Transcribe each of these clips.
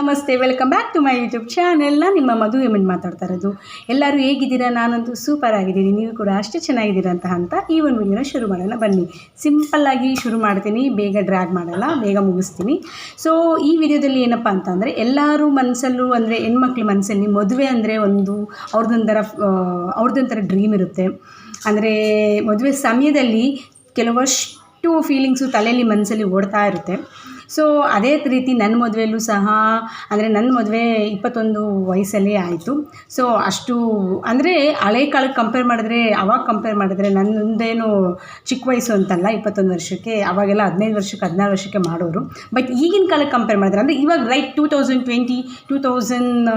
ನಮಸ್ತೆ welcome back to my YouTube channel ನಾನು ನಿಮ್ಮ ಮಧು ಎಮ್ಮನ್ ಮಾತಾಡ್ತಾ ಇರೋದು. ಎಲ್ಲರೂ ಹೇಗಿದ್ದೀರಾ? ನಾನಂತೂ ಸೂಪರ್ ಆಗಿದ್ದೀನಿ. ನೀವು ಕೂಡ ಅಷ್ಟೇ ಚೆನ್ನಾಗಿದ್ದೀರಾ ಅಂತ ಅಂತ ಈ ಒಂದು ವಿಡಿಯೋನ ಶುರು ಮಾಡೋಣ. ಬನ್ನಿ. ಸಿಂಪಲ್ಲಾಗಿ ಶುರು ಮಾಡ್ತೀನಿ. ಬೇಗ ಡ್ರ್ಯಾಗ್ ಮಾಡಲ್ಲ ಬೇಗ ಮುಗಿಸ್ತೀನಿ. ಸೊ ಈ ವಿಡಿಯೋದಲ್ಲಿ ಏನಪ್ಪ ಅಂತಂದರೆ, ಎಲ್ಲರೂ ಮನಸ್ಸಲ್ಲೂ ಅಂದರೆ ಹೆಣ್ಮಕ್ಳ ಮನಸ್ಸಲ್ಲಿ ಮದುವೆ ಅಂದರೆ ಒಂದು ಅವ್ರದ್ದೊಂಥರ ಅವ್ರದ್ದೊಂಥರ ಡ್ರೀಮ್ ಇರುತ್ತೆ. ಅಂದರೆ ಮದುವೆ ಸಮಯದಲ್ಲಿ ಕೆಲವಷ್ಟು ಫೀಲಿಂಗ್ಸು ತಲೆಯಲ್ಲಿ ಮನಸ್ಸಲ್ಲಿ ಓಡ್ತಾ ಇರುತ್ತೆ. ಸೊ ಅದೇ ರೀತಿ ನನ್ನ ಮದುವೆಯಲ್ಲೂ ಸಹ, ಅಂದರೆ ನನ್ನ ಮದುವೆ ಇಪ್ಪತ್ತೊಂದು ವಯಸ್ಸಲ್ಲೇ ಆಯಿತು. ಸೊ ಅಷ್ಟು, ಅಂದರೆ ಹಳೆ ಕಾಲಕ್ಕೆ ಕಂಪೇರ್ ಮಾಡಿದ್ರೆ, ಅವಾಗ ಕಂಪೇರ್ ಮಾಡಿದ್ರೆ ನನ್ನದೇನು ಚಿಕ್ಕ ವಯಸ್ಸು ಅಂತಲ್ಲ, ಇಪ್ಪತ್ತೊಂದು ವರ್ಷಕ್ಕೆ, ಅವಾಗೆಲ್ಲ ಹದಿನೈದು ವರ್ಷಕ್ಕೆ, ಹದಿನಾರು ವರ್ಷಕ್ಕೆ ಮಾಡೋರು. ಬಟ್ ಈಗಿನ ಕಾಲಕ್ಕೆ ಕಂಪೇರ್ ಮಾಡಿದ್ರೆ, ಅಂದರೆ ಇವಾಗ right two thousand twenty two thousand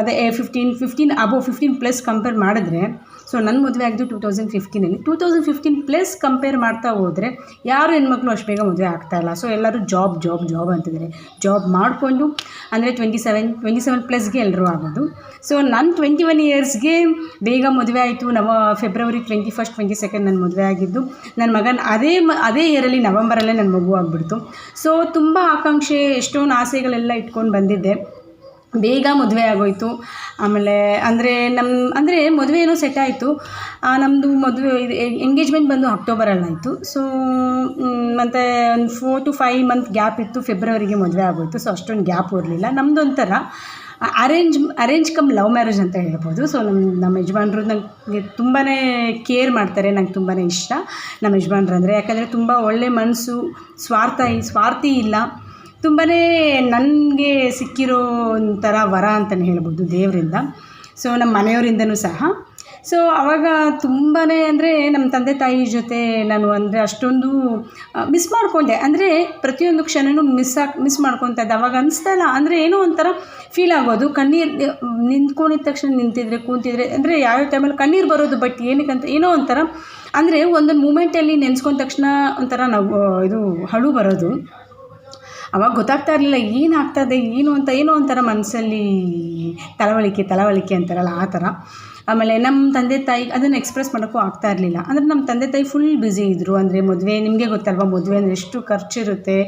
ಅದೇ fifteen fifteen above fifteen plus compare ಮಾಡಿದ್ರೆ ಸೊ ನನ್ನ ಮದುವೆ ಆಗಿದ್ದು two thousand ಫಿಫ್ಟೀನಲ್ಲಿ two thousand fifteen plus compare ಮಾಡ್ತಾ ಹೋದರೆ ಯಾರು ಹೆಣ್ಮಕ್ಳು ಅಷ್ಟು ಬೇಗ ಮದುವೆ ಇಲ್ಲ. ಸೊ ಎಲ್ಲರೂ ಜಾಬ್ ಜಾಬ್ ಜಾಬ್ ಅಂತಿದ್ದಾರೆ ಜಾಬ್ ಮಾಡಿಕೊಂಡು, ಅಂದರೆ ಟ್ವೆಂಟಿ ಸೆವೆನ್ ಟ್ವೆಂಟಿ ಸೆವೆನ್ ಪ್ಲಸ್ಗೆ ಎಲ್ಲರೂ ಆಗೋದು. ಸೊ ನನ್ನ ಟ್ವೆಂಟಿ ಒನ್ ಇಯರ್ಸ್ಗೆ ಬೇಗ ಮದುವೆ ಆಯಿತು. ನವ February twenty first twenty second ನನ್ನ ಮದುವೆ ಆಗಿದ್ದು. ನನ್ನ ಮಗನ ಅದೇ ಮ, ಅದೇ ಇಯರಲ್ಲಿ ನವಂಬರಲ್ಲೇ ನನ್ನ ಮಗು ಆಗಿಬಿಡ್ತು. ಸೊ ತುಂಬ ಆಕಾಂಕ್ಷೆ, ಎಷ್ಟೊಂದು ಆಸೆಗಳೆಲ್ಲ ಇಟ್ಕೊಂಡು ಬಂದಿದ್ದೆ. ಬೇಗ ಮದುವೆ ಆಗೋಯ್ತು. ಆಮೇಲೆ ಅಂದರೆ ನಮ್ಮ ಅಂದರೆ ಮದುವೆ ಏನೋ ಸೆಟ್ ಆಯಿತು. ನಮ್ಮದು ಮದುವೆ ಎಂಗೇಜ್ಮೆಂಟ್ ಬಂದು ಅಕ್ಟೋಬರಲ್ಲಾಯಿತು ಸೊ ಮತ್ತು ಒಂದು four to five month gap ಇತ್ತು. ಫೆಬ್ರವರಿಗೆ ಮದುವೆ ಆಗೋಯ್ತು. ಸೊ ಅಷ್ಟೊಂದು ಗ್ಯಾಪ್ ಇರಲಿಲ್ಲ. ನಮ್ಮದೊಂಥರ arrange arrange come love marriage ಅಂತ ಹೇಳ್ಬೋದು. ಸೊ ನಮ್ಮ ನಮ್ಮ ಯಜಮಾನ್ರು ನನಗೆ ತುಂಬಾ ಕೇರ್ ಮಾಡ್ತಾರೆ. ನಂಗೆ ತುಂಬಾ ಇಷ್ಟ. ನಮ್ಮ ಯಜಮಾನ್ರು ಅಂದರೆ ಯಾಕಂದರೆ ತುಂಬ ಒಳ್ಳೆ ಮನಸ್ಸು, ಸ್ವಾರ್ಥ, ಸ್ವಾರ್ಥಿ ಇಲ್ಲ. ತುಂಬಾ ನನಗೆ ಸಿಕ್ಕಿರೋ ಒಂಥರ ವರ ಅಂತಲೇ ಹೇಳ್ಬೋದು ದೇವರಿಂದ. ಸೊ ನಮ್ಮ ಮನೆಯವರಿಂದನೂ ಸಹ. ಸೊ ಆವಾಗ ತುಂಬಾ ಅಂದರೆ ನಮ್ಮ ತಂದೆ ತಾಯಿ ಜೊತೆ ನಾನು ಅಂದರೆ ಅಷ್ಟೊಂದು ಮಿಸ್ ಮಾಡ್ಕೊಂಡೆ. ಅಂದರೆ ಪ್ರತಿಯೊಂದು ಕ್ಷಣನೂ ಮಿಸ್ ಆಗಿ ಮಿಸ್ ಮಾಡ್ಕೊತಾ ಇದ್ದೆ. ಅವಾಗ ಅನಿಸ್ತಾ ಇಲ್ಲ. ಅಂದರೆ ಏನೋ ಒಂಥರ ಫೀಲ್ ಆಗೋದು. ಕಣ್ಣೀರು ನಿಂತ್ಕೊಂಡಿದ್ದ ತಕ್ಷಣ ನಿಂತಿದ್ರೆ, ಕೂತಿದ್ರೆ, ಅಂದರೆ ಯಾವ್ಯಾವ ಟೈಮಲ್ಲಿ ಕಣ್ಣೀರು ಬರೋದು ಬಟ್ ಏನಕ್ಕಂತ, ಏನೋ ಒಂಥರ. ಅಂದರೆ ಒಂದೊಂದು ಮೂಮೆಂಟಲ್ಲಿ ನೆನೆಸ್ಕೊಂಡ ತಕ್ಷಣ ಒಂಥರ ನಾವು ಇದು ಹಳು ಬರೋದು. ಅವಾಗ ಗೊತ್ತಾಗ್ತಾ ಇರಲಿಲ್ಲ, ಏನು ಆಗ್ತದೆ ಏನು ಅಂತ, ಏನೋ ಒಂಥರ ಮನಸ್ಸಲ್ಲಿ ತಳವಳಿಕೆ ತಳವಳಿಕೆ ಅಂತಾರಲ್ಲ ಆ ಥರ. ಆಮೇಲೆ ನಮ್ಮ ತಂದೆ ತಾಯಿ ಅದನ್ನು ಎಕ್ಸ್ಪ್ರೆಸ್ ಮಾಡೋಕ್ಕೂ ಆಗ್ತಾ ಇರಲಿಲ್ಲ. ಅಂದರೆ ನಮ್ಮ ತಂದೆ ತಾಯಿ ಫುಲ್ ಬ್ಯುಸಿ ಇದ್ದರು ಅಂದರೆ ಮದುವೆ, ನಿಮಗೆ ಗೊತ್ತಲ್ವ, ಮದುವೆ ಅಂದರೆ ಎಷ್ಟು ಖರ್ಚಿರುತ್ತೆ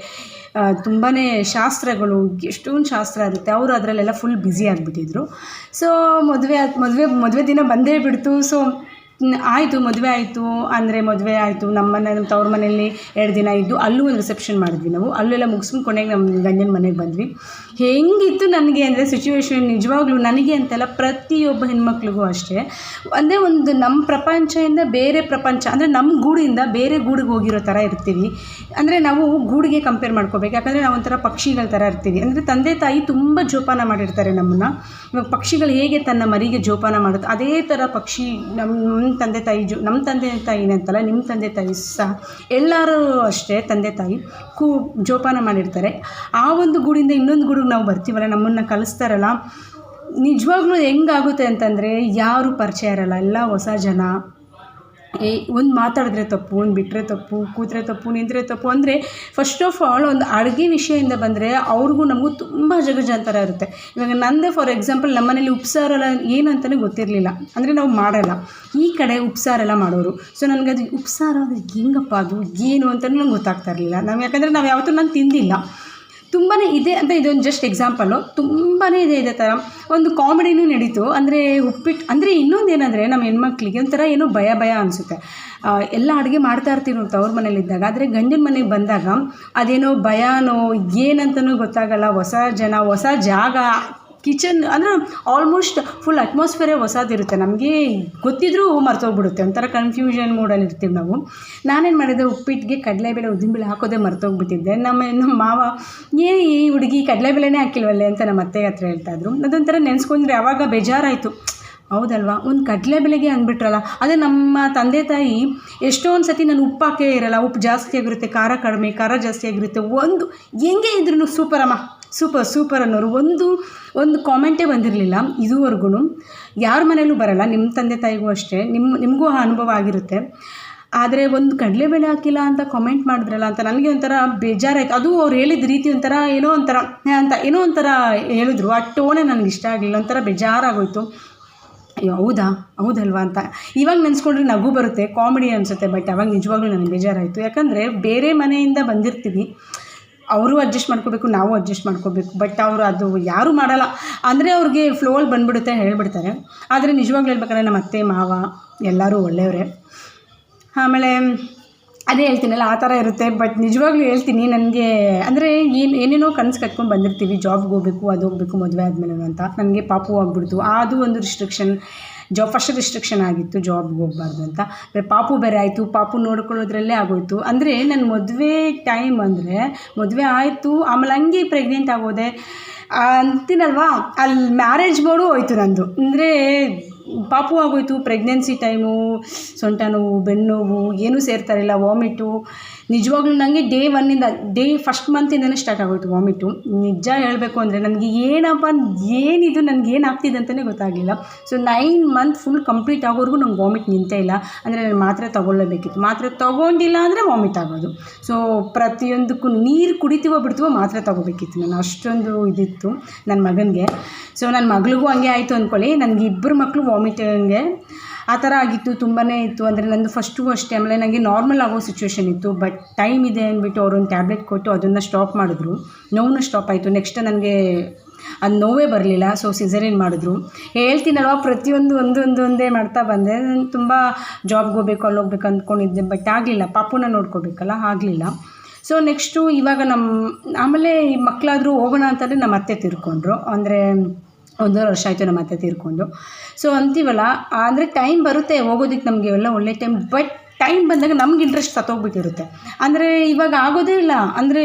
ತುಂಬಾ ಶಾಸ್ತ್ರಗಳು, ಎಷ್ಟೊಂದು ಶಾಸ್ತ್ರ ಇರುತ್ತೆ. ಅವರು ಅದರಲ್ಲೆಲ್ಲ ಫುಲ್ ಬ್ಯುಸಿ ಆಗಿಬಿಟ್ಟಿದ್ರು. ಸೊ ಮದುವೆ ಮದುವೆ ಮದುವೆ ದಿನ ಬಂದೇ ಬಿಡ್ತು. ಸೊ ಆಯಿತು, ಮದುವೆ ಆಯಿತು, ಅಂದರೆ ಮದುವೆ ಆಯಿತು, ನಮ್ಮ ಮನೆ ನಮ್ಮ ತವ್ರ ಮನೆಯಲ್ಲಿ ಎರಡು ದಿನ ಇದ್ದು ಅಲ್ಲೂ ಒಂದು ರಿಸೆಪ್ಷನ್ ಮಾಡಿದ್ವಿ ನಾವು. ಅಲ್ಲೆಲ್ಲ ಮುಗಿಸ್ಕೊಂಡು ಕೊನೆಗೆ ನಮ್ಮ ಗಂಡನ ಮನೆಗೆ ಬಂದ್ವಿ. ಹೆಂಗಿತ್ತು ನನಗೆ ಅಂದರೆ ಸಿಚುವೇಶನ್ ನಿಜವಾಗ್ಲೂ ನನಗೆ ಅಂತಲ್ಲ ಪ್ರತಿಯೊಬ್ಬ ಹೆಣ್ಮಕ್ಳಿಗೂ ಅಷ್ಟೇ. ಅಂದರೆ ಒಂದು ನಮ್ಮ ಪ್ರಪಂಚದಿಂದ ಬೇರೆ ಪ್ರಪಂಚ, ಅಂದರೆ ನಮ್ಮ ಗೂಡಿಂದ ಬೇರೆ ಗೂಡಿಗೆ ಹೋಗಿರೋ ಥರ ಇರ್ತೀವಿ. ಅಂದರೆ ನಾವು ಗೂಡಿಗೆ ಕಂಪೇರ್ ಮಾಡ್ಕೋಬೇಕು. ಯಾಕಂದರೆ ನಾವು ಒಂಥರ ಪಕ್ಷಿಗಳ ಥರ ಇರ್ತೀವಿ. ಅಂದರೆ ತಂದೆ ತಾಯಿ ತುಂಬ ಜೋಪಾನ ಮಾಡಿರ್ತಾರೆ ನಮ್ಮನ್ನು. ಇವಾಗ ಪಕ್ಷಿಗಳು ಹೇಗೆ ತನ್ನ ಮರಿಗೆ ಜೋಪಾನ ಮಾಡುತ್ತೆ, ಅದೇ ಥರ ಪಕ್ಷಿ ನಮ್ಮ ತಂದೆ ತಾಯಿ ಜು ನಮ್ಮ ತಂದೆ ತಾಯಿನೇ ಅಂತಲ್ಲ ನಿಮ್ಮ ತಂದೆ ತಾಯಿ ಸಹ ಎಲ್ಲರೂ ಅಷ್ಟೇ ತಂದೆ ತಾಯಿ ಕೂ, ಜೋಪಾನ ಮಾಡಿರ್ತಾರೆ. ಆ ಒಂದು ಗೂಡಿಂದ ಇನ್ನೊಂದು ಗೂಡಿಗೆ ನಾವು ಬರ್ತೀವಲ್ಲ, ನಮ್ಮನ್ನು ಕಲಿಸ್ತಾರಲ್ಲ, ನಿಜವಾಗ್ಲೂ ಹೆಂಗಾಗುತ್ತೆ ಅಂತಂದರೆ ಯಾರು ಪರಿಚಯ ಇರಲ್ಲ, ಎಲ್ಲ ಹೊಸ ಜನ. ಏ, ಒಂದು ಮಾತಾಡಿದ್ರೆ ತಪ್ಪು, ಒಂದು ಬಿಟ್ಟರೆ ತಪ್ಪು, ಕೂತ್ರೆ ತಪ್ಪು, ನಿಂತರೆ ತಪ್ಪು. ಅಂದರೆ ಫಸ್ಟ್ ಆಫ್ ಆಲ್ ಒಂದು ಅಡುಗೆ ವಿಷಯದಿಂದ ಬಂದರೆ ಅವ್ರಿಗೂ ನಮಗೂ ತುಂಬ ಜಗಜಾಂತರ ಇರುತ್ತೆ. ಇವಾಗ ನಂದೇ ಫಾರ್ ಎಕ್ಸಾಂಪಲ್ ನಮ್ಮನೇಲಿ ಉಪ್ಸಾರೆಲ್ಲ ಏನಂತಲೇ ಗೊತ್ತಿರಲಿಲ್ಲ. ಅಂದರೆ ನಾವು ಮಾಡಲ್ಲ. ಈ ಕಡೆ ಉಪ್ಸಾರೆಲ್ಲ ಮಾಡೋರು. ಸೊ ನನಗೆ ಅದು ಉಪ್ಸಾರು ಅಂದರೆ ಹೆಂಗಪ್ಪ ಅದು? ಏನು ಅಂತಲೂ ನಂಗೆ ಗೊತ್ತಾಗ್ತಾ ಇರಲಿಲ್ಲ. ನಾವು ಯಾಕಂದರೆ ನಾವು ಯಾವತ್ತೂ ನಾನು ತಿಂದಿಲ್ಲ. ತುಂಬಾ ಇದೆ ಅಂತ ಇದೊಂದು ಜಸ್ಟ್ ಎಕ್ಸಾಂಪಲು ತುಂಬಾ ಇದೆ, ಇದೇ ಥರ ಒಂದು ಕಾಮಿಡಿನೂ ನಡೀತು. ಅಂದರೆ ಉಪ್ಪಿಟ್ಟು, ಅಂದರೆ ಇನ್ನೊಂದು ಏನಂದರೆ ನಮ್ಮ ಹೆಣ್ಮಕ್ಳಿಗೆ ಒಂಥರ ಏನೋ ಭಯ ಭಯ ಅನಿಸುತ್ತೆ. ಎಲ್ಲ ಅಡುಗೆ ಮಾಡ್ತಾ ಇರ್ತೀವಿ ತವ್ರ ಮನೇಲಿದ್ದಾಗ. ಆದರೆ ಗಂಡಿನ ಮನೆಗೆ ಬಂದಾಗ ಅದೇನೋ ಭಯನೋ ಏನಂತನೂ ಗೊತ್ತಾಗಲ್ಲ. ಹೊಸ ಜನ, ಹೊಸ ಜಾಗ ಕಿಚನ್ ಅಂದರೆ ಆಲ್ಮೋಸ್ಟ್ ಫುಲ್ ಅಟ್ಮಾಸ್ಫಿಯರೇ ಹೊಸದಿರುತ್ತೆ. ನಮಗೆ ಗೊತ್ತಿದ್ರೂ ಮರ್ತೋಗ್ಬಿಡುತ್ತೆ. ಒಂಥರ ಕನ್ಫ್ಯೂಷನ್ ಮೂಡಲ್ಲಿ ಇರ್ತೀವಿ ನಾವು. ನಾನೇನು ಮಾಡಿದೆ? ಉಪ್ಪಿಟ್ಟಿಗೆ ಕಡಲೆಬೇಳೆ, ಉದ್ದಿನಬೇಳೆ ಹಾಕೋದೇ ಮರ್ತೋಗ್ಬಿಟ್ಟಿದ್ದೆ. ನಮ್ಮ ನಮ್ಮ ಮಾವ, ಏ, ಈ ಹುಡುಗಿ ಕಡಲೆಬೇಳೆನೇ ಹಾಕಿಲ್ವಲ್ಲೇ? ಅಂತ ನಮ್ಮ ಅತ್ತೆ ಹತ್ರ ಹೇಳ್ತಾಯಿದ್ರು ಅದೊಂಥರ ನೆನೆಸ್ಕೊಂಡ್ರೆ ಯಾವಾಗ ಬೇಜಾರಾಯಿತು. ಹೌದಲ್ವಾ? ಒಂದು ಕಡಲೆಬೇಳೆಗೆ ಅಂದ್ಬಿಟ್ರಲ್ಲ, ಅದೇ ನಮ್ಮ ತಂದೆ ತಾಯಿ ಎಷ್ಟೊಂದು ಸತಿ ನಾನು ಉಪ್ಪು ಹಾಕೇ ಇರಲ್ಲ. ಉಪ್ಪು ಜಾಸ್ತಿ ಆಗಿರುತ್ತೆ, ಖಾರ ಕಡಿಮೆ, ಖಾರ ಜಾಸ್ತಿ ಆಗಿರುತ್ತೆ. ಒಂದು, ಹೆಂಗೆ ಇದ್ರೂ ಸೂಪರಮ್ಮ ಸೂಪರ್ ಸೂಪರ್ ಅನ್ನೋರು. ಒಂದು ಒಂದು ಕಾಮೆಂಟೇ ಬಂದಿರಲಿಲ್ಲ. ಇದುವರೆಗೂ ಯಾರ ಮನೇಲೂ ಬರಲ್ಲ ನಿಮ್ಮ ತಂದೆ ತಾಯಿಗೂ ಅಷ್ಟೇ. ನಿಮ್ಮ ನಿಮಗೂ ಆ ಅನುಭವ ಆಗಿರುತ್ತೆ. ಆದರೆ ಒಂದು ಕಡಲೆಬೇಳೆ ಹಾಕಿಲ್ಲ ಅಂತ ಕಾಮೆಂಟ್ ಮಾಡಿದ್ರಲ್ಲ ಅಂತ ನನಗೆ ಒಂಥರ ಬೇಜಾರಾಯ್ತು. ಅದು ಅವ್ರು ಹೇಳಿದ ರೀತಿ ಒಂಥರ ಏನೋ ಒಂಥರ ಅಂತ, ಏನೋ ಒಂಥರ ಹೇಳಿದ್ರು. ಆ ಟೋನೇ ನನಗೆ ಇಷ್ಟ ಆಗಲಿಲ್ಲ. ಒಂಥರ ಬೇಜಾರಾಗೋಯ್ತು. ಅಯ್ಯೋ, ಹೌದಾ? ಹೌದಲ್ವಾ ಅಂತ. ಇವಾಗ ನೆನೆಸ್ಕೊಂಡ್ರೆ ನಗು ಬರುತ್ತೆ, ಕಾಮಿಡಿ ಅನಿಸುತ್ತೆ ಬಟ್ ಅವಾಗ ನಿಜವಾಗ್ಲೂ ನನಗೆ ಬೇಜಾರಾಯಿತು. ಯಾಕಂದರೆ ಬೇರೆ ಮನೆಯಿಂದ ಬಂದಿರ್ತೀವಿ. ಅವರು ಅಡ್ಜಸ್ಟ್ ಮಾಡ್ಕೋಬೇಕು, ನಾವು ಅಡ್ಜಸ್ಟ್ ಮಾಡ್ಕೋಬೇಕು. ಬಟ್ ಅವರು ಅದು ಯಾರೂ ಮಾಡಲ್ಲ. ಅಂದರೆ ಅವ್ರಿಗೆ ಫ್ಲೋಲ್ ಬಂದುಬಿಡುತ್ತೆ ಹೇಳ್ಬಿಡ್ತಾರೆ. ಆದರೆ ನಿಜವಾಗ್ಲೂ ಹೇಳ್ಬೇಕಾದ್ರೆ ನಮ್ಮ ಅತ್ತೆ, ಮಾವ ಎಲ್ಲರೂ ಒಳ್ಳೆಯವರೇ. ಆಮೇಲೆ ಅದೇ ಹೇಳ್ತೀನಲ್ಲ, ಆ ಥರ ಇರುತ್ತೆ. ಬಟ್ ನಿಜವಾಗ್ಲೂ ಹೇಳ್ತೀನಿ, ನನಗೆ ಅಂದರೆ ಏನು, ಏನೇನೋ ಕನಸು ಕಟ್ಕೊಂಡು ಬಂದಿರ್ತೀವಿ. ಜಾಬ್ಗೆ ಹೋಗಬೇಕು, ಅದು ಹೋಗಬೇಕು, ಮದುವೆ ಆದಮೇಲೆ ಅಂತ. ನನಗೆ ಪಾಪು ಆಗ್ಬಿಡ್ತು. ಅದು ಒಂದು ರಿಸ್ಟ್ರಿಕ್ಷನ್ ಜಾಬ್ ಫಸ್ಟ್ ರಿಸ್ಟ್ರಿಕ್ಷನ್ ಆಗಿತ್ತು ಜಾಬ್ಗೆ ಹೋಗಬಾರ್ದು ಅಂತ. ಪಾಪು ಬೇರೆ ಆಯಿತು, ಪಾಪು ನೋಡ್ಕೊಳ್ಳೋದ್ರಲ್ಲೇ ಆಗೋಯ್ತು. ಅಂದರೆ ನನ್ನ ಮದುವೆ ಟೈಮ್ ಅಂದರೆ, ಮದುವೆ ಆಯಿತು, ಆಮೇಲೆ ಹಂಗೆ ಪ್ರೆಗ್ನೆಂಟ್ ಆಗೋದೆ ಅಂತೀನಲ್ವಾ? ಅಲ್ಲಿ ಮ್ಯಾರೇಜ್ ಬೋರ್ಡು ಹೋಯ್ತು ನಂದು. ಅಂದರೆ ಪಾಪು ಆಗೋಯ್ತು ಪ್ರೆಗ್ನೆನ್ಸಿ ಟೈಮು ಸೊಂಟ ನೋವು, ಬೆನ್ನು ನೋವು, ಏನೂ ಸೇರ್ತಾ ಇಲ್ಲ ವಾಮಿಟು ನಿಜವಾಗ್ಲೂ ನನಗೆ ಡೇ ಒನ್ನಿಂದ ಡೇ ಫಸ್ಟ್ ಮಂತಿಂದನೇ ಸ್ಟಾರ್ಟ್ ಆಗೋಯ್ತು ವಾಮಿಟು ನಿಜ ಹೇಳಬೇಕು ಅಂದರೆ ನನಗೆ ಏನಪ್ಪ, ಏನಿದು, ನನಗೆ ಏನು ಆಗ್ತಿದೆ ಅಂತಲೇ ಗೊತ್ತಾಗಲಿಲ್ಲ. So nine month full complete ಆಗೋವರೆಗೂ ನಂಗೆ ವಾಮಿಟ್ ನಿಂತೇ ಇಲ್ಲ. ಅಂದರೆ ನಾನು ಮಾತ್ರೆ ತೊಗೊಳ್ಳೇಬೇಕಿತ್ತು ಮಾತ್ರೆ ತೊಗೊಂಡಿಲ್ಲ ಅಂದರೆ ವಾಮಿಟ್ ಆಗೋದು. ಸೊ ಪ್ರತಿಯೊಂದಕ್ಕೂ ನೀರು ಕುಡಿತೀವೋ ಬಿಡ್ತೀವೋ ಮಾತ್ರೆ ತೊಗೋಬೇಕಿತ್ತು ನಾನು. ಅಷ್ಟೊಂದು ಇದಿತ್ತು ನನ್ನ ಮಗನಿಗೆ. ಸೊ ನನ್ನ ಮಗಳಿಗೂ ಹಂಗೆ ಆಯಿತು ಅಂದ್ಕೊಳ್ಳಿ ನನಗೆ ಇಬ್ಬರು ಮಕ್ಕಳು ವಾಮಿಟ್ ಹಂಗೆ. ಆ ಥರ ಆಗಿತ್ತು ತುಂಬಾ ಇತ್ತು. ಅಂದರೆ ನಂದು ಫಸ್ಟು ಅಷ್ಟೇ. ಆಮೇಲೆ ನನಗೆ ನಾರ್ಮಲ್ ಆಗೋ ಸಿಚುವೇಶನ್ ಇತ್ತು. ಬಟ್ ಟೈಮ್ ಇದೆ ಅಂದ್ಬಿಟ್ಟು ಅವರೊಂದು ಟ್ಯಾಬ್ಲೆಟ್ ಕೊಟ್ಟು ಅದನ್ನು ಸ್ಟಾಪ್ ಮಾಡಿದ್ರು. ನೋವು ಸ್ಟಾಪ್ ಆಯಿತು. ನೆಕ್ಸ್ಟ್ ನನಗೆ ಅದು ನೋವೇ ಬರಲಿಲ್ಲ. ಸೊ ಸಿಸರಿನ್ ಮಾಡಿದ್ರು. ಹೇಳ್ತೀನಲ್ವ, ಪ್ರತಿಯೊಂದು ಒಂದೊಂದು ಒಂದೇ ಮಾಡ್ತಾ ಬಂದೆ. ನಾನು ತುಂಬ ಜಾಬ್ಗೆ ಹೋಗ್ಬೇಕು, ಅಲ್ಲಿ ಹೋಗ್ಬೇಕು ಅಂದ್ಕೊಂಡಿದ್ದೆ ಬಟ್ ಆಗಲಿಲ್ಲ. ಪಾಪುನ ನೋಡ್ಕೋಬೇಕಲ್ಲ? ಆಗಲಿಲ್ಲ. ಸೊ ನೆಕ್ಸ್ಟು ಇವಾಗ ನಮ್ಮ ಆಮೇಲೆ ಈ ಮಕ್ಕಳಾದರೂ ಹೋಗೋಣ ಅಂತಂದರೆ ನಮ್ಮ ಅತ್ತೆ ತಿರ್ಕೊಂಡ್ರು. ಅಂದರೆ ಒಂದೂವರೆ ವರ್ಷ ಆಯಿತು ನಮ್ಮ ಅತ್ತೆ ತೀರ್ಕೊಂಡು. ಸೊ ಅಂತೀವಲ್ಲ, ಅಂದರೆ ಟೈಮ್ ಬರುತ್ತೆ ಹೋಗೋದಕ್ಕೆ ನಮಗೆ ಎಲ್ಲ ಒಳ್ಳೆ ಟೈಮ್ ಬಟ್ ಟೈಮ್ ಬಂದಾಗ ನಮ್ಗೆ ಇಂಟ್ರೆಸ್ಟ್ ಸತ್ತೋಗ್ಬಿಟ್ಟಿರುತ್ತೆ. ಅಂದರೆ ಇವಾಗ ಆಗೋದೇ ಇಲ್ಲ. ಅಂದರೆ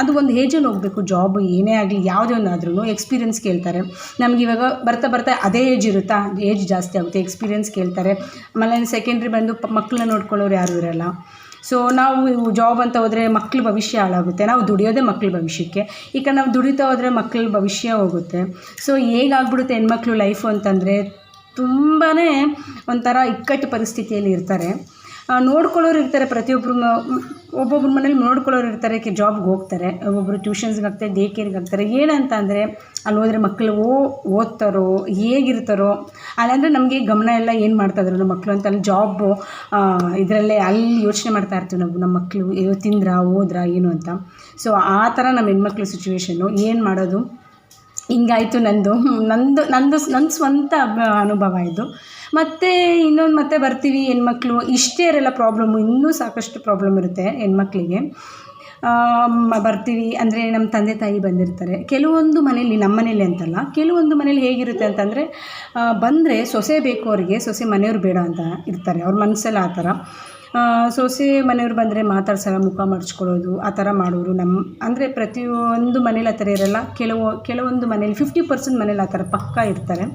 ಅದು ಒಂದು ಏಜಲ್ಲಿ ಹೋಗಬೇಕು ಜಾಬ್ ಏನೇ ಆಗಲಿ, ಯಾವುದೇ ಒಂದು ಆದ್ರೂ ಎಕ್ಸ್ಪೀರಿಯನ್ಸ್ ಕೇಳ್ತಾರೆ. ನಮ್ಗೆ ಇವಾಗ ಬರ್ತಾ ಬರ್ತಾ ಅದೇ ಏಜ್ ಇರುತ್ತಾ? ಏಜ್ ಜಾಸ್ತಿ ಆಗುತ್ತೆ ಎಕ್ಸ್ಪೀರಿಯನ್ಸ್ ಕೇಳ್ತಾರೆ. ಆಮೇಲೆ ಸೆಕೆಂಡ್ರಿ ಬಂದು ಮಕ್ಕಳನ್ನ ನೋಡ್ಕೊಳ್ಳೋರು ಯಾರು ಇರಲ್ಲ. ಸೊ ನಾವು ಜಾಬ್ ಅಂತ ಹೋದರೆ ಮಕ್ಳ ಭವಿಷ್ಯ ಹಾಳಾಗುತ್ತೆ. ನಾವು ದುಡಿಯೋದೇ ಮಕ್ಳ ಭವಿಷ್ಯಕ್ಕೆ. ಈಗ ನಾವು ದುಡಿತಾ ಹೋದರೆ ಮಕ್ಳ ಭವಿಷ್ಯ ಹೋಗುತ್ತೆ. ಸೊ ಹೇಗಾಗ್ಬಿಡುತ್ತೆ ಹೆಣ್ಮಕ್ಳು ಲೈಫು ಅಂತಂದರೆ ತುಂಬಾ ಒಂಥರ ಇಕ್ಕಟ್ಟು ಪರಿಸ್ಥಿತಿಯಲ್ಲಿ ಇರ್ತಾರೆ. ನೋಡ್ಕೊಳ್ಳೋರು ಇರ್ತಾರೆ ಪ್ರತಿಯೊಬ್ಬರು ಒಬ್ಬೊಬ್ರ ಮನೇಲಿ ನೋಡ್ಕೊಳ್ಳೋರು ಇರ್ತಾರೆ, ಕೆ ಜಾಬ್ಗೆ ಹೋಗ್ತಾರೆ ಒಬ್ಬೊಬ್ಬರು ಟ್ಯೂಷನ್ಸ್ಗೆ ಹಾಕ್ತಾರೆ ಡೇ ಕೇರ್ಗೆ ಹಾಕ್ತಾರೆ ಏನಂತ ಅಂದರೆ, ಅಲ್ಲಿ ಹೋದರೆ ಮಕ್ಕಳು ಓ, ಓದ್ತಾರೋ, ಹೇಗಿರ್ತಾರೋ ಅಲ್ಲಾಂದರೆ ನಮಗೆ ಗಮನ ಎಲ್ಲ ಏನು ಮಾಡ್ತಾ ಇದ್ರು, ನಮ್ಮ ಮಕ್ಕಳು ಅಂತ ಅಲ್ಲಿ ಜಾಬು ಇದರಲ್ಲೇ ಅಲ್ಲಿ ಯೋಚನೆ ಮಾಡ್ತಾ ಇರ್ತೀವಿ ನಾವು, ನಮ್ಮ ಮಕ್ಕಳು ತಿಂದ್ರ ಹೋದ್ರಾ ಏನು ಅಂತ. ಸೊ ಆ ಥರ ನಮ್ಮ ಹೆಣ್ಮಕ್ಳು ಸಿಚುವೇಶನ್ನು ಏನು ಮಾಡೋದು? ಹಿಂಗಾಯಿತು ನಂದು. ನಂದು ನಂದು ನನ್ನ ಸ್ವಂತ ಅನುಭವ ಇದು. ಮತ್ತು ಇನ್ನೊಂದು ಮತ್ತೆ ಬರ್ತೀವಿ ಹೆಣ್ಮಕ್ಳು. ಇಷ್ಟೇ ಇರಲ್ಲ ಪ್ರಾಬ್ಲಮ್ಮು ಇನ್ನೂ ಸಾಕಷ್ಟು ಪ್ರಾಬ್ಲಮ್ ಇರುತ್ತೆ ಹೆಣ್ಮಕ್ಳಿಗೆ. ಬರ್ತೀವಿ ಅಂದರೆ ನಮ್ಮ ತಂದೆ ತಾಯಿ ಬಂದಿರ್ತಾರೆ. ಕೆಲವೊಂದು ಮನೇಲಿ ನಮ್ಮ ಮನೇಲಿ ಅಂತಲ್ಲ, ಕೆಲವೊಂದು ಮನೇಲಿ ಹೇಗಿರುತ್ತೆ ಅಂತಂದರೆ ಬಂದರೆ ಸೊಸೆ ಬೇಕು ಅವರಿಗೆ, ಸೊಸೆ ಮನೆಯವ್ರು ಬೇಡ ಅಂತ ಇರ್ತಾರೆ. ಅವ್ರ ಮನಸ್ಸಲ್ಲಿ ಆ ಥರ. ಸೊಸೆ ಮನೆಯವ್ರು ಬಂದರೆ ಮಾತಾಡ್ಸೋಲ್ಲ, ಮುಖ ಮಡ್ಚ್ಕೊಳ್ಳೋದು ಆ ಥರ ಮಾಡೋರು ನಮ್ಮ ಅಂದರೆ ಪ್ರತಿಯೊಂದು ಮನೇಲಿ ಆ ಥರ ಇರೋಲ್ಲ. ಕೆಲವು, ಕೆಲವೊಂದು ಮನೇಲಿ ಫಿಫ್ಟಿ ಪರ್ಸೆಂಟ್ ಮನೇಲಿ ಆ ಥರ ಪಕ್ಕಾ ಇರ್ತಾರೆ.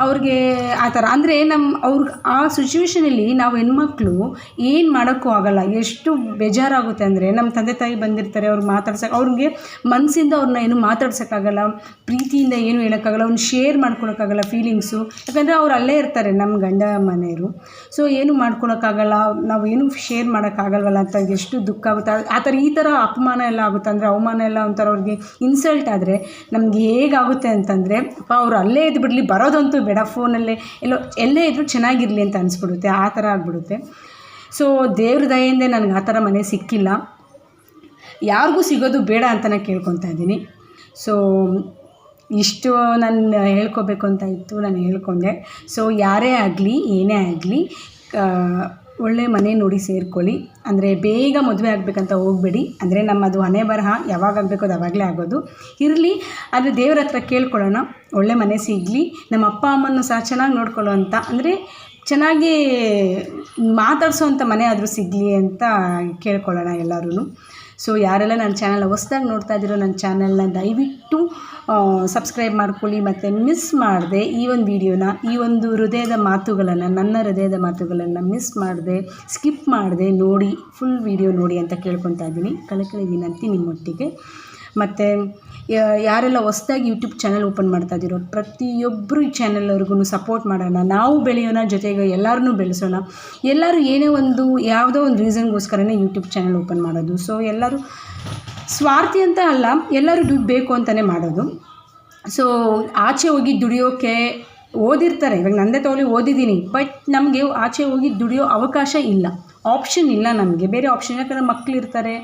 ಅವ್ರಿಗೆ ಆ ಥರ. ಅಂದರೆ ನಮ್ಮ ಅವ್ರಿಗೆ ಆ ಸಿಚುವೇಶನಲ್ಲಿ ನಾವು ಹೆಣ್ಮಕ್ಳು ಏನು ಮಾಡೋಕ್ಕೂ ಆಗಲ್ಲ. ಎಷ್ಟು ಬೇಜಾರಾಗುತ್ತೆ ಅಂದರೆ ನಮ್ಮ ತಂದೆ ತಾಯಿ ಬಂದಿರ್ತಾರೆ, ಅವ್ರು ಮಾತಾಡ್ಸೋಕೆ, ಅವ್ರಿಗೆ ಮನಸ್ಸಿಂದ ಅವ್ರನ್ನ ಏನು ಮಾತಾಡ್ಸೋಕ್ಕಾಗಲ್ಲ ಪ್ರೀತಿಯಿಂದ ಏನು ಹೇಳೋಕ್ಕಾಗಲ್ಲ ಅವ್ನು ಶೇರ್ ಮಾಡ್ಕೊಳೋಕ್ಕಾಗಲ್ಲ ಫೀಲಿಂಗ್ಸು ಯಾಕಂದರೆ ಅವ್ರು ಅಲ್ಲೇ ಇರ್ತಾರೆ ನಮ್ಮ ಗಂಡ ಮನೆಯವರು. ಸೊ ಏನು ಮಾಡ್ಕೊಳೋಕ್ಕಾಗಲ್ಲ ನಾವು ಏನು ಶೇರ್ ಮಾಡೋಕ್ಕಾಗಲ್ವಲ್ಲ ಅಂತ ಎಷ್ಟು ದುಃಖ ಆಗುತ್ತೆ. ಆ- ಥರ ಈ ಥರ ಅಪಮಾನ ಎಲ್ಲ ಆಗುತ್ತೆ ಅಂದರೆ ಅವಮಾನ ಎಲ್ಲ ಒಂಥರ ಅವ್ರಿಗೆ ಇನ್ಸಲ್ಟ್ ಆದರೆ ನಮ್ಗೆ ಹೇಗಾಗುತ್ತೆ ಅಂತಂದರೆ, ಅವ್ರು ಅಲ್ಲೇ ಇದ್ದು ಬಿಡಲಿ ಬರೋದಂತೂ ಬೇಡ, ಫೋನಲ್ಲೇ ಎಲ್ಲೋ, ಎಲ್ಲೇ ಇದ್ದರೂ ಚೆನ್ನಾಗಿರಲಿ ಅಂತ ಅನಿಸ್ಬಿಡುತ್ತೆ, ಆ ಥರ ಆಗಿಬಿಡುತ್ತೆ. ಸೊ ದೇವ್ರ ದಯೆಯಿಂದ ನನಗೆ ಆ ಥರ ಮನೆ ಸಿಕ್ಕಿಲ್ಲ. ಯಾರಿಗೂ ಸಿಗೋದು ಬೇಡ ಅಂತ ನಾನು ಕೇಳ್ಕೊತಾ ಇದ್ದೀನಿ. ಸೊ ಇಷ್ಟು ನಾನು ಹೇಳ್ಕೊಬೇಕು ಅಂತ ಇತ್ತು, ನಾನು ಹೇಳ್ಕೊಂಡೆ. ಸೊ ಯಾರೇ ಆಗಲಿ, ಏನೇ ಆಗಲಿ ಒಳ್ಳೆ ಮನೆ ನೋಡಿ ಸೇರ್ಕೊಳ್ಳಿ. ಅಂದರೆ ಬೇಗ ಮದುವೆ ಆಗಬೇಕಂತ ಹೋಗಬೇಡಿ. ಅಂದರೆ ನಮ್ಮದು ಹಣೆ ಬರಹ ಯಾವಾಗ ಆಗಬೇಕು ಅದು ಅವಾಗಲೇ ಆಗೋದು. ಇರಲಿ, ಆದರೆ ದೇವ್ರ ಹತ್ರ ಕೇಳ್ಕೊಳ್ಳೋಣ. ಒಳ್ಳೆ ಮನೆ ಸಿಗಲಿ, ನಮ್ಮ ಅಪ್ಪ ಅಮ್ಮನ್ನು ಸಹ ಚೆನ್ನಾಗಿ ನೋಡ್ಕೊಳ್ಳೋ ಅಂತ. ಅಂದರೆ ಚೆನ್ನಾಗಿ ಮಾತಾಡಿಸೋವಂಥ ಮನೆ ಆದರೂ ಸಿಗಲಿ ಅಂತ ಕೇಳ್ಕೊಳ್ಳೋಣ ಎಲ್ಲರೂ ಸೊ ಯಾರೆಲ್ಲ ನನ್ನ ಚಾನಲ್ ಹೊಸ್ದಾಗಿ ನೋಡ್ತಾ ಇದ್ದೀರೋ ನನ್ನ ಚಾನಲ್ನ ದಯವಿಟ್ಟು ಸಬ್ಸ್ಕ್ರೈಬ್ ಮಾಡ್ಕೊಳ್ಳಿ ಮತ್ತು ಮಿಸ್ ಮಾಡದೆ ಈ ಒಂದು ವಿಡಿಯೋನ ಈ ಒಂದು ಹೃದಯದ ಮಾತುಗಳನ್ನು, ನನ್ನ ಹೃದಯದ ಮಾತುಗಳನ್ನು ಮಿಸ್ ಮಾಡದೆ ಸ್ಕಿಪ್ ಮಾಡಿದೆ ನೋಡಿ ಫುಲ್ ವಿಡಿಯೋ ನೋಡಿ ಅಂತ ಕೇಳ್ಕೊತಾ ಇದ್ದೀನಿ. ಕಳಕಳಿ ವಿನಂತಿ ನಿಮ್ಮೊಟ್ಟಿಗೆ. ಮತ್ತು ಯಾರೆಲ್ಲ ಹೊಸ್ದಾಗಿ ಯೂಟ್ಯೂಬ್ ಚಾನಲ್ ಓಪನ್ ಮಾಡ್ತಾ ಇದ್ದೀರೋ ಪ್ರತಿಯೊಬ್ಬರು ಈ ಚಾನಲ್ವರೆಗೂ ಸಪೋರ್ಟ್ ಮಾಡೋಣ. ನಾವು ಬೆಳೆಯೋಣ, ಜೊತೆಗೆ ಎಲ್ಲರನ್ನೂ ಬೆಳೆಸೋಣ. ಎಲ್ಲರೂ ಏನೇ ಒಂದು, ಯಾವುದೋ ಒಂದು ರೀಸನ್ಗೋಸ್ಕರನೇ ಯೂಟ್ಯೂಬ್ ಚಾನಲ್ ಓಪನ್ ಮಾಡೋದು. ಸೊ ಎಲ್ಲರೂ ಸ್ವಾರ್ಥಿ ಅಂತ ಅಲ್ಲ, ಎಲ್ಲರೂ ದುಡ್ಡು ಬೇಕು ಅಂತಲೇ ಮಾಡೋದು. ಸೊ ಆಚೆ ಹೋಗಿ ದುಡಿಯೋಕ್ಕೆ ಓದಿರ್ತಾರೆ. ಇವಾಗ ನಂದೇ ತಗೊಳ್ಳಿ ಓದಿದ್ದೀನಿ ಬಟ್ ನಮಗೆ ಆಚೆ ಹೋಗಿ ದುಡಿಯೋ ಅವಕಾಶ ಇಲ್ಲ. ಆಪ್ಷನ್ ಇಲ್ಲ ನಮಗೆ. ಬೇರೆ ಆಪ್ಷನ್ ಯಾಕಂದರೆ ಮಕ್ಕಳು ಇರ್ತಾರೆ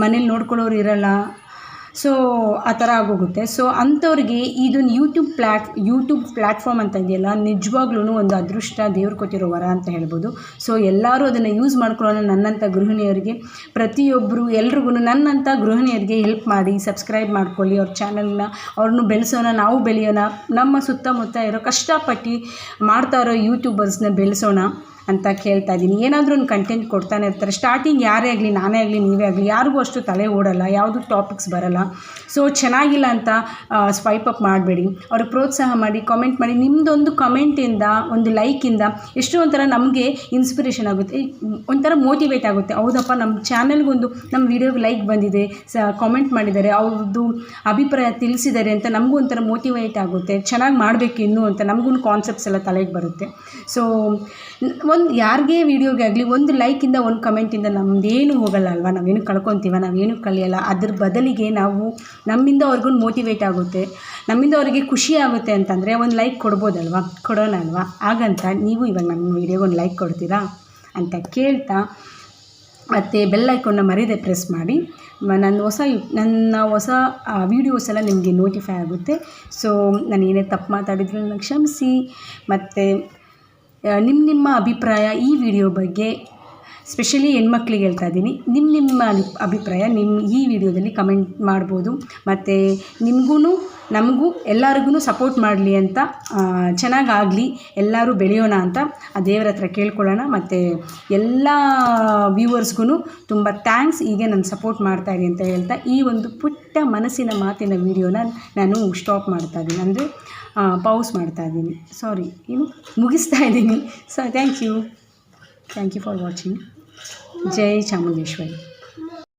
ಮನೇಲಿ ನೋಡ್ಕೊಳ್ಳೋರು ಇರಲ್ಲ. ಸೊ, ಆ ಥರ ಆಗೋಗುತ್ತೆ. ಸೊ, ಅಂಥವ್ರಿಗೆ ಇದೊಂದು ಯೂಟ್ಯೂಬ್ ಪ್ಲ್ಯಾಟ್ ಯೂಟ್ಯೂಬ್ ಪ್ಲ್ಯಾಟ್ಫಾರ್ಮ್ ಅಂತ ಇದೆಯಲ್ಲ ನಿಜವಾಗ್ಲೂ ಒಂದು ಅದೃಷ್ಟ, ದೇವ್ರು ಕೊಟ್ಟಿರೋ ವರ ಅಂತ ಹೇಳ್ಬೋದು. ಸೊ, ಎಲ್ಲರೂ ಅದನ್ನು ಯೂಸ್ ಮಾಡ್ಕೊಳ್ಳೋಣ ನನ್ನಂಥ ಗೃಹಿಣಿಯರಿಗೆ. ಪ್ರತಿಯೊಬ್ಬರು ಎಲ್ರಿಗೂ ನನ್ನಂಥ ಗೃಹಿಣಿಯರಿಗೆ ಹೆಲ್ಪ್ ಮಾಡಿ ಸಬ್ಸ್ಕ್ರೈಬ್ ಮಾಡ್ಕೊಳ್ಳಿ. ಅವ್ರ ಚಾನಲ್ನ ಅವ್ರನ್ನೂ ಬೆಳೆಸೋಣ, ನಾವು ಬೆಳೆಯೋಣ. ನಮ್ಮ ಸುತ್ತಮುತ್ತ ಇರೋ ಕಷ್ಟಪಟ್ಟು ಮಾಡ್ತಾ ಇರೋ ಯೂಟ್ಯೂಬರ್ಸ್ನ ಬೆಳೆಸೋಣ. ಅಂತ ಕೇಳ್ತಾ ಇದ್ದೀನಿ. ಏನಾದರೂ ಒಂದು ಕಂಟೆಂಟ್ ಕೊಡ್ತಾನೆ ಇರ್ತಾರೆ. ಸ್ಟಾರ್ಟಿಂಗ್ ಯಾರೇ ಆಗಲಿ, ನಾನೇ ಆಗಲಿ, ನೀವೇ ಆಗಲಿ, ಯಾರಿಗೂ ಅಷ್ಟು ತಲೆ ಓಡಲ್ಲ, ಯಾವುದು ಟಾಪಿಕ್ಸ್ ಬರಲ್ಲ. ಸೊ ಚೆನ್ನಾಗಿಲ್ಲ ಅಂತ ಸ್ವೈಪ್ ಅಪ್ ಮಾಡಬೇಡಿ. ಅವ್ರಿಗೆ ಪ್ರೋತ್ಸಾಹ ಮಾಡಿ ಕಾಮೆಂಟ್ ಮಾಡಿ. ನಿಮ್ಮದೊಂದು ಕಮೆಂಟಿಂದ ಒಂದು ಲೈಕಿಂದ ಎಷ್ಟೋ ಒಂಥರ ನಮಗೆ ಇನ್ಸ್ಪಿರೇಷನ್ ಆಗುತ್ತೆ. ಒಂಥರ ಮೋಟಿವೇಟ್ ಆಗುತ್ತೆ. ಹೌದಪ್ಪ ನಮ್ಮ ಚಾನಲ್ಗೊಂದು ನಮ್ಮ ವಿಡಿಯೋಗೆ ಲೈಕ್ ಬಂದಿದೆ, ಸ ಕಾಮೆಂಟ್ ಮಾಡಿದ್ದಾರೆ ಅವ್ರದ್ದು ಅಭಿಪ್ರಾಯ ತಿಳಿಸಿದ್ದಾರೆ ಅಂತ ನಮಗೂ ಒಂಥರ ಮೋಟಿವೇಟ್ ಆಗುತ್ತೆ. ಚೆನ್ನಾಗಿ ಮಾಡಬೇಕು ಇನ್ನೂ ಅಂತ ನಮಗೂ ಕಾನ್ಸೆಪ್ಟ್ಸ್ ಎಲ್ಲ ತಲೆಗೆ ಬರುತ್ತೆ. ಸೊ ಒಂದು ಯಾರಿಗೇ ವೀಡಿಯೋಗೆ ಆಗಲಿ, ಒಂದು ಲೈಕಿಂದ ಒಂದು ಕಮೆಂಟಿಂದ ನಮ್ಮದೇನು ಹೋಗಲ್ಲ ಅಲ್ವಾ ನಾವೇನು ಕಳ್ಕೊತೀವ, ನಾವೇನು ಕಲಿಯಲ್ಲ ಅದ್ರ ಬದಲಿಗೆ ನಾವು ನಮ್ಮಿಂದ ಅವ್ರಿಗೂ ಮೋಟಿವೇಟ್ ಆಗುತ್ತೆ. ನಮ್ಮಿಂದ ಅವರಿಗೆ ಖುಷಿ ಆಗುತ್ತೆ ಅಂತಂದರೆ ಒಂದು ಲೈಕ್ ಕೊಡ್ಬೋದಲ್ವಾ? ಕೊಡೋಣ ಅಲ್ವಾ? ಹಾಗಂತ ನೀವು ಇವಾಗ ನಮ್ಮ ವೀಡಿಯೋಗೆ ಒಂದು ಲೈಕ್ ಕೊಡ್ತೀರಾ ಅಂತ ಕೇಳ್ತಾ, ಮತ್ತು ಬೆಲ್ ಮರೆಯದೆ ಪ್ರೆಸ್ ಮಾಡಿ. ನನ್ನ ಹೊಸ ನನ್ನ ಹೊಸ ವೀಡಿಯೋಸ್ ಎಲ್ಲ ನಿಮಗೆ ನೋಟಿಫೈ ಆಗುತ್ತೆ. ಸೊ ನಾನು ಏನೇ ತಪ್ಪು ಮಾತಾಡಿದ್ರು ನನಗೆ ಕ್ಷಮಿಸಿ. ಮತ್ತು ನಿಮ್ಮ ನಿಮ್ಮ ಅಭಿಪ್ರಾಯ ಈ ವಿಡಿಯೋ ಬಗ್ಗೆ ಸ್ಪೆಷಲಿ ಹೆಣ್ಮಕ್ಳಿಗೆ ಹೇಳ್ತಾ ಇದ್ದೀನಿ. ನಿಮ್ಮ ನಿಮ್ಮ ಅಭಿಪ್ರಾಯ ನಿಮ್ಮ ಈ ವಿಡಿಯೋದಲ್ಲಿ ಕಮೆಂಟ್ ಮಾಡ್ಬೋದು. ಮತ್ತು ನಿಮಗೂ ನಮಗೂ ಎಲ್ಲರಿಗೂ ಸಪೋರ್ಟ್ ಮಾಡಲಿ ಅಂತ ಚೆನ್ನಾಗಾಗಲಿ, ಎಲ್ಲರೂ ಬೆಳೆಯೋಣ ಅಂತ ಆ ದೇವರ ಹತ್ರ ಕೇಳ್ಕೊಳ್ಳೋಣ. ಮತ್ತು ಎಲ್ಲ ವ್ಯೂವರ್ಸ್ಗೂ ತುಂಬ ಥ್ಯಾಂಕ್ಸ್ ಹೀಗೆ ನಾನು ಸಪೋರ್ಟ್ ಮಾಡ್ತಾ ಇದ್ದೀನಿ ಅಂತ ಹೇಳ್ತಾ ಈ ಒಂದು ಪುಟ್ಟ ಮನಸ್ಸಿನ ಮಾತಿನ ವಿಡಿಯೋನ ನಾನು ಸ್ಟಾಪ್ ಮಾಡ್ತಾ ಇದ್ದೀನಿ. ಅಂದರೆ ಪೌಸ್ ಮಾಡ್ತಾ ಇದ್ದೀನಿ. ಸಾರಿ ಏನು ಮುಗಿಸ್ತಾ ಇದ್ದೀನಿ. So thank you thank you for watching Jai Chamundeshwari.